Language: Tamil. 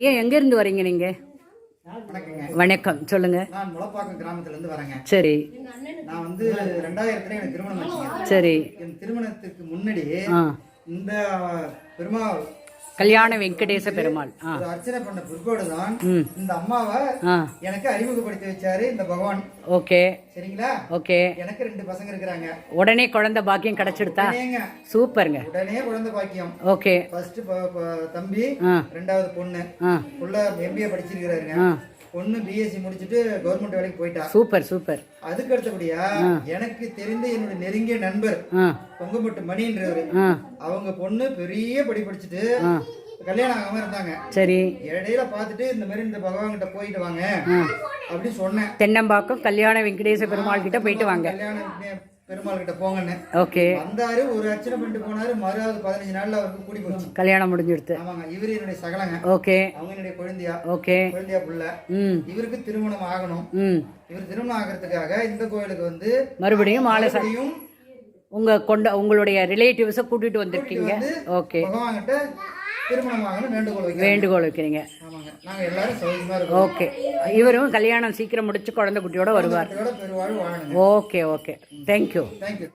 ஏன் எங்கேருந்து வரீங்க நீங்கள் வணக்கம். சொல்லுங்கள் நான் முளப்பாக்கம் கிராமத்துல இருந்து வரேங்க. சரி. நான் வந்து ரெண்டாயிரத்துல எனக்கு திருமணம் சரி. என் திருமணத்துக்கு முன்னாடி இந்த பெருமாள் கல்யாண வெங்கடேச பெருமாள். அர்ச்சனை பண்ண பிற்பாடு தான் இந்த அம்மாவை எனக்கு அறிமுகப்படுத்தி வச்சாரு இந்த பகவான். ஓகே. சரிங்களா? ஓகே. எனக்கு ரெண்டு பசங்க இருக்கிறாங்க. உடனே குழந்தை பாக்கியம் கிடைச்சிடுதா? சூப்பருங்க. உடனே குழந்தை பாக்கியம். ஓகே. ஃபர்ஸ்ட் தம்பி ரெண்டாவது பொண்ணு. உள்ள எம்பிஏ படிச்சிருக்கிறாருங்க. பொண்ணு பிஎஸ்சி முடிச்சுட்டு கவர்மெண்ட் வேலைக்கு போயிட்டா. Super super. அதுக்கு அடுத்தபடியா எனக்கு தெரிந்த என்னுடைய நெருங்கிய நண்பர் ஆ. பொங்கப்பட்டு மணின்றவர். அவங்க பொண்ணு பெரிய படி படிச்சுட்டு கல்யாணம் ஆகாம இருந்தாங்க. சரி. இடையில பார்த்துட்டு இந்த மாதிரி இந்த பகவான் கிட்ட போயிட்டு வாங்க அப்படின்னு சொன்னேன். தென்னம்பாக்கம் கல்யாண வெங்கடேச பெருமாள் கிட்ட போயிட்டு வாங்க. கல்யாணம் பெருமாள் கிட்ட போங்கன்னு ஓகே. வந்தாரு ஒரு அர்ச்சனை பண்ணிட்டு போனாரு. மறுபடியும் பதினஞ்சு நாள்ல அவருக்கு கூடி போச்சு. கல்யாணம் முடிஞ்சிடுது ஆமாங்க இவரு என்னுடைய சகலங்க. ஓகே. அவங்க என்னுடைய குழந்தையா? ஓகே. குழந்தையா புள்ள. ம். இவருக்கு திருமணம் ஆகணும். ம். இவர் திருமணம் ஆகிறதுக்காக இந்த கோயிலுக்கு வந்து மறுபடியும் மாலை மறுபடியும் உங்க கொண்ட உங்களுடைய ரிலேட்டிவ்ஸை கூட்டிட்டு வந்திருக்கீங்க. வந்து ஓகே. வேண்டுகோள் வைக்கிறீங்க. ஆமாங்க. நாங்க எல்லாரும் சௌகரியமா இருக்கோம். ஓகே. இவரும் கல்யாணம் சீக்கிரம் முடிச்சு குழந்தை குட்டியோட வருவார். Okay okay. Thank you thank you